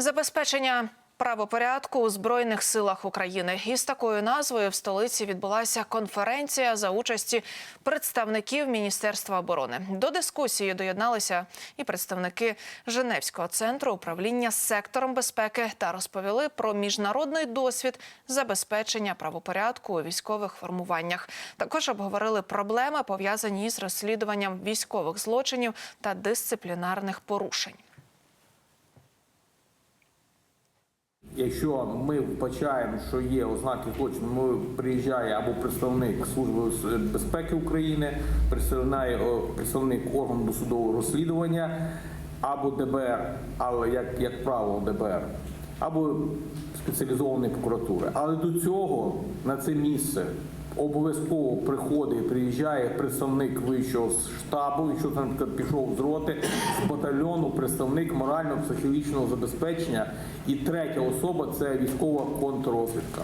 Забезпечення правопорядку у збройних силах України із такою назвою в столиці відбулася конференція за участі представників Міністерства оборони. До дискусії доєдналися і представники Женевського центру управління сектором безпеки та розповіли про міжнародний досвід забезпечення правопорядку у військових формуваннях. Також обговорили проблеми пов'язані із розслідуванням військових злочинів та дисциплінарних порушень. Якщо ми вбачаємо, що є ознаки злочину, ми приїжджає або представник Служби безпеки України, представник органу досудового розслідування, або ДБР, але як, як правило ДБР, або спеціалізованої прокуратури. Але до цього на це місце обов'язково приходить, приїжджає представник вищого штабу, якщо там пішов з роти, батальйону, представник морально-психологічного забезпечення. І третя особа це військова контррозвідка.